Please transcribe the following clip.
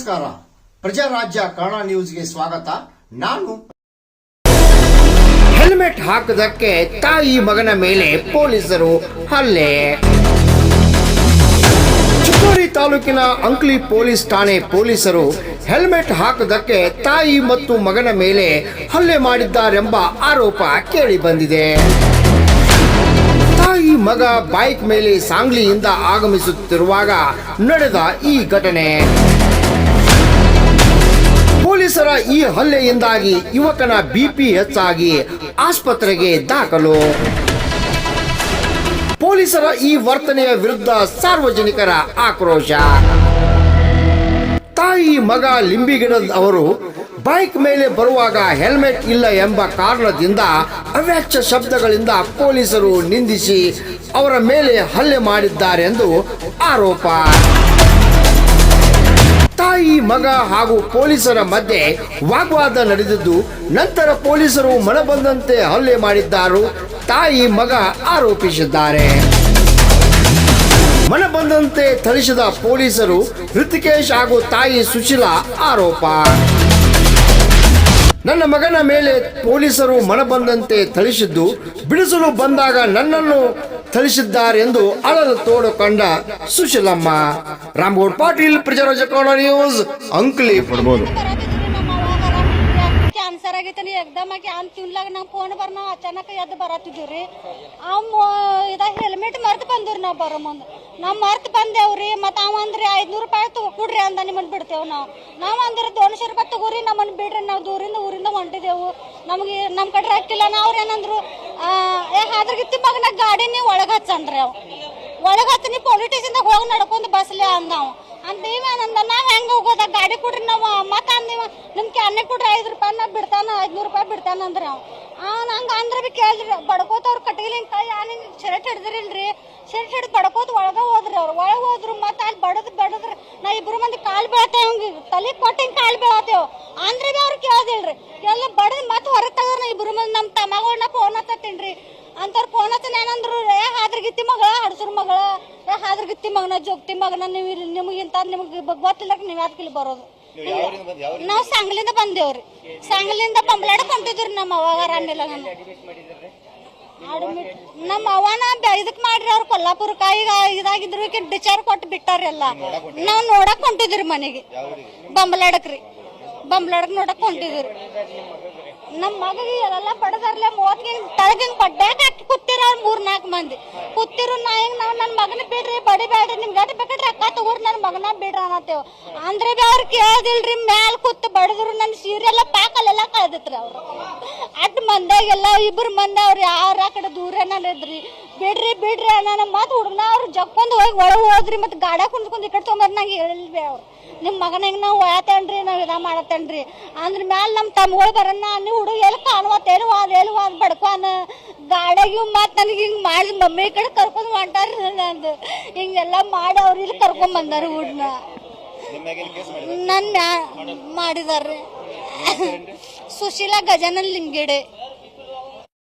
ನಮಸ್ಕಾರ. ಪ್ರಜಾರಾಜ್ಯ ಕನ್ನಡ ನ್ಯೂಸ್ಗೆ ಸ್ವಾಗತ. ನಾನು ಹೆಲ್ಮೆಟ್ ಹಾಕದಕ್ಕೆ ತಾಯಿ ಮಗನ ಮೇಲೆ ಪೊಲೀಸರು ಹಲ್ಲೆ. ಚಿಕ್ಕೋಡಿ ತಾಲೂಕಿನ ಅಂಕ್ಲಿ ಪೊಲೀಸ್ ಠಾಣೆ ಪೊಲೀಸರು ಹೆಲ್ಮೆಟ್ ಹಾಕದಕ್ಕೆ ತಾಯಿ ಮತ್ತು ಮಗನ ಮೇಲೆ ಹಲ್ಲೆ ಮಾಡಿದ್ದಾರೆಂಬ ಆರೋಪ ಕೇಳಿ ಬಂದಿದೆ. ತಾಯಿ ಮಗ ಬೈಕ್ ಮೇಲೆ ಸಾಂಗ್ಲಿಯಿಂದ ಆಗಮಿಸುತ್ತಿರುವಾಗ ನಡೆದ ಈ ಘಟನೆ. ಪೊಲೀಸರ ಈ ಹಲ್ಲೆಯಿಂದಾಗಿ ಯುವಕನ ಬಿಪಿ ಹೆಚ್ಚಾಗಿ ಆಸ್ಪತ್ರೆಗೆ ದಾಖಲು. ಪೊಲೀಸರ ಈ ವರ್ತನೆಯ ವಿರುದ್ಧ ಸಾರ್ವಜನಿಕರ ಆಕ್ರೋಶ. ತಾಯಿ ಮಗ ಲಿಂಬಿಗಿಡದ ಅವರು ಬೈಕ್ ಮೇಲೆ ಬರುವಾಗ ಹೆಲ್ಮೆಟ್ ಇಲ್ಲ ಎಂಬ ಕಾರಣದಿಂದ ಅವ್ಯಾಚ್ಯ ಶಬ್ದಗಳಿಂದ ಪೊಲೀಸರು ನಿಂದಿಸಿ ಅವರ ಮೇಲೆ ಹಲ್ಲೆ ಮಾಡಿದ್ದಾರೆಂದು ಆರೋಪ. ತಾಯಿ, ಮಗ ಹಾಗೂ ಪೊಲೀಸರ ಮಧ್ಯೆ ವಾಗ್ವಾದ ನಡೆದಿದ್ದು, ನಂತರ ಪೊಲೀಸರು ಮನಬಂದಂತೆ ಹಲ್ಲೆ ಮಾಡಿದ್ದಾರು ತಾಯಿ, ಮಗ ಆರೋಪಿಸಿದ್ದಾರೆ. ಮನಬಂದಂತೆ ಥಳಿಸಿದ ಪೊಲೀಸರು ಹೃತಿಕೇಶ್ ಹಾಗೂ ತಾಯಿ ಸುಶೀಲಾ ಆರೋಪ. ನನ್ನ ಮಗನ ಮೇಲೆ ಪೊಲೀಸರು ಮನಬಂದಂತೆ ಥಳಿಸಿದ್ದು, ಬಿಡಿಸಲು ಬಂದಾಗ ನನ್ನನ್ನು ಥಳಿಸಿದ್ದಾರೆಂದು ಅಳಲು ತೋಡು ಕಂಡ ಸುಶೀಲಮ್ಮ. ರಾಮಗೌಡ್ ಪಾಟೀಲ್ ಪ್ರಜಾರಾಜ್ಯ ಕನ್ನಡ ನ್ಯೂಸ್ ಅಂಕ್ಲಿ ಕೊಡ್ಬೋದು. ಕ್ಯಾನ್ಸರ್ ಎಕ್ದಮ್ ಆಗಿ ಅಂತ ತಿನ್ಲಾಗ ನಂಗೆ ಫೋನ್ ಬರ್ ನಾವು ಅಚಾನಕ್ ಎದ್ದು ಬರತ್ತಿದ್ದೀವಿ ರೀ. ಅವ್ ಇದ ಹೆಲ್ಮೆಟ್ ಮರ್ತು ಬಂದಿವ್ರಿ ನಾವು ಬರೋ ಮುಂದೆ. ನಾವು ಮರ್ತು ಬಂದೇವ್ರಿ ಮತ್ತು ಅವ ಅಂದ್ರಿ ಐದ್ನೂರು ರೂಪಾಯಿ ತಗೋ ಕೊಡ್ರಿ ಅಂದ ನಿಮ್ಮನ್ನು ಬಿಡ್ತೇವೆ ನಾವು. ನಾವು ಅಂದ್ರೆ ದೋನ್ಶೆ ರೂಪಾಯಿ ತಗೋರಿ ನಮ್ಮನ್ನು ಬಿಡ್ರಿ, ನಾವು ದೂರಿಂದ ಊರಿಂದ ಹೊಂಟಿದೆವು. ನಮಗೆ ನಮ್ಮ ಕಡೆ ಹಾಕಿಲ್ಲ, ನಾವು ಅವ್ರು ಏನಂದ್ರು ಏ ಮಗ ಮಗನ ಗಾಡಿ ನೀವು ಒಳಗೆ ಹಚ್ಚಂದ್ರಿ ಅವು. ಒಳಗೆ ಹಚ್ಚಿ ನೀವು ಪೊಲೀಸ್ ಹೋಗಿ ನಡ್ಕೊಂಡು ಬಸ್ಲಿ ಅಂದ ನಾವು ಅಂತ ಇವೇನಂದ ನಾವ್ ಹೆಂಗ ಹೋಗೋದ? ಗಾಡಿ ಕೊಡ್ರಿ ನಾವು. ಮತ್ತ ಅಂದಿವ ನಿಮ್ ಕ್ಯಾನೆ ಕೊಡ್ರಿ, ಐದು ರೂಪಾಯಿ ನಾ ಬಿಡ್ತಾನ, ಐದ್ನೂರು ರೂಪಾಯಿ ಬಿಡ್ತಾನ ಅಂದ್ರ. ಆ, ನಂಗ ಅಂದ್ರ ಬಿ ಕೇಳಿದ್ರಿ ಬಡ್ಕೋತವ್ರ ಕಟ್ಟಿಗೆ ಕೈ ಯಾನಿ ಶರ್ಟ್ ಹಿಡ್ದಿರಿಲ್ರಿ. ಶರ್ಟ್ ಹಿಡ್ದು ಬಡ್ಕೋತ ಒಳಗ ಹೋದ್ರಿ ಅವ್ರು. ಒಳಗ ಹೋದ್ರು ಮತ್ತ ಅಲ್ಲಿ ಬಡದ್, ಬಡದ್ರ. ನಾ ಇಬ್ರು ಮಂದಿ ಕಾಲ್ ಬೀಳತ್ತೇವ್, ಹಂಗ ತಲೆ ಕೊಟ್ಟು ಹಿಂಗ್ ಕಾಲ್ ಬೀಳತ್ತೇವ್. ಅಂದ್ರ ಬಿ ಅವ್ರು ಕೇಳ್ದಿಲ್ರಿ. ಎಲ್ಲ ಬಡದ್ ಮತ್ತ ಹೊರಗೆ ತಗೋರ್ ಇಬ್ರು ಮಂದಿ ನಮ್ಮ ತಮ್ಮಗಳನ್ನ ಫೋನ್ ಹತ್ತತ್ತೀನ್ರಿ ಅಂತವ್ರು ಫೋನ್ ಹತ್ತಿನ ಏನಂದ್ರು ಏ, ಹಾದ್ರಗಿತ್ತಿ ಮಗಳ, ಹಡ್ಸರ್ ಮಗಳ. ಏ ಹಾದ್ರಗಿತ್ತಿ ಮಗನ ಜೋಗ್ತಿ ಮಗನ ನೀವು ನಿಮಗೆ ಇಂತ ನಿಮ್ಗೆ ಗೊತ್ತಿಲ್ಲ ನೀವು ಯಾಕೆ ಬರೋದು. ನಾವು ಸಾಂಗ್ಲಿಂದ ಬಂದೇವ್ರಿ ಸಾಂಗ್ಲಿಂದ ಬಂಬ್ಲಾಡ ಕೊಂಟಿದ್ರಿ ನಮ್ಮ ಅವಾಗ ಆರಾಮಿಲ್ಲ ನಾನು. ಅಡ್ಮಿಟ್ ನಮ್ಮ ಅವನ ಇದಕ್ ಮಾಡ್ರಿ ಅವ್ರು ಕೊಲ್ಲಾಪುರಕ್ಕ ಈಗ ಇದಾಗಿದ್ರು ಡಿಚಾರ್ ಕೊಟ್ಟು ಬಿಟ್ಟಾರ ಎಲ್ಲ. ನಾವ್ ನೋಡಕ್ ಹೊಂಟಿದ್ರಿ? ಮನೆಗೆ. ಬಂಬ್ಲಾಡಕ್ರಿ ಬಂಬ್ಲಾಡಕ್ ನೋಡಕ್ ಹೊಂಟಿದ್ರಿ. ನಮ್ಮ ಮಗಗೆ ಎಲ್ಲ ಪಡೆದಾರ್ಲೆ ಮೂವತ್ತಿನ ತಳಗಿನ ಬಡ್ಡ್ಯಾಗ ಹಾಕಿ ಕೂತಿರ ಮೂರ್ ನಾಲ್ಕು ಮಂದಿ. ಕೂತಿರು ನಾ ಹೆಂಗ್ ನಾವ್ ನನ್ನ ಮಗನ ಬಿಡ್ರಿ ಬಡಿಬೇಡ್ರಿ ನಿಮ್ ಗಟ್ಟಿ ಬೇಕಾದ್ರೆ ಅಕ್ಕ ತಗೋರಿ ನನ್ನ ಮಗನ ಬಿಡ್ರಿ ಅನ್ನತ್ತೇವ್. ಅಂದ್ರೆ ಬಿ ಅವ್ರು ಕೇಳ್ದಿಲ್ರಿ, ಮ್ಯಾಲ್ ಕೂತ್ ಬಡದ್ರು ನನ್ನ ಸೀರೆ ಎಲ್ಲ ಪ್ಯಾಕಲ್ಲೆಲ್ಲ ಕಳ್ದಿತ್ರಿ ಅವ್ರು. ಮಂದ್ಯಾಗೆಲ್ಲ ಇಬ್ರು ಮಂದಿ ಅವ್ರು ಯಾರ ಆ ಕಡೆ ದೂರ ಇದ್ರಿ. ಬಿಡ್ರಿ ಬಿಡ್ರಿ ನಾನು ಮತ್ ಹುಡುಗನ ಅವ್ರು ಜಕ್ಕೊಂದು ಹೋಗಿ ಒಳಗೆ ಹೋದ್ರಿ ಮತ್ತೆ ಗಾಡ ಕುಂದ್ಕೊಂಡು ಈ ಕಡೆ ತೊಗೊಂಬರ್ ನಂಗೆ ಹೇಳಿಲ್ರಿ ಅವ್ರು. ನಿಮ್ಮ ಮಗನ ಹೆಂಗ್ ನಾವು ಒಯತೇನ್ರಿ ನಾವು ಇದ ಮಾಡತ್ತೇನ್ರಿ ಅಂದ್ರ ಮ್ಯಾಲ ನಮ್ಮ ತಮ್ಮಗಳು ಬರೋಣ ನೀವು ಹುಡುಗ ಎಲ್ಲಿ ಕಾಣುವತ್ತೇನು ಅದು ಎಲ್ಲಿ ವಾದ ಬಡ್ಕೋನ ಗಾಡಿಗೆ ಮತ್ತೆ ನನಗೆ ಹಿಂಗೆ ಮಾಡಿದ ಮಮ್ಮಿ ಕಡೆ ಕರ್ಕೊಂಡು ಹೊಂಟಾರಿ ನಂದು ಹಿಂಗೆಲ್ಲ ಮಾಡಿ ಅವ್ರು ಇಲ್ಲಿ ಕರ್ಕೊಂಡ್ ಬಂದಾರ ಹುಡ್ನ ನನ್ನ ಮಾಡಿದಾರ್ರಿ. ಸುಶೀಲಾ ಗಜಾನನ್ ಲಿಂಗಿಡೆ.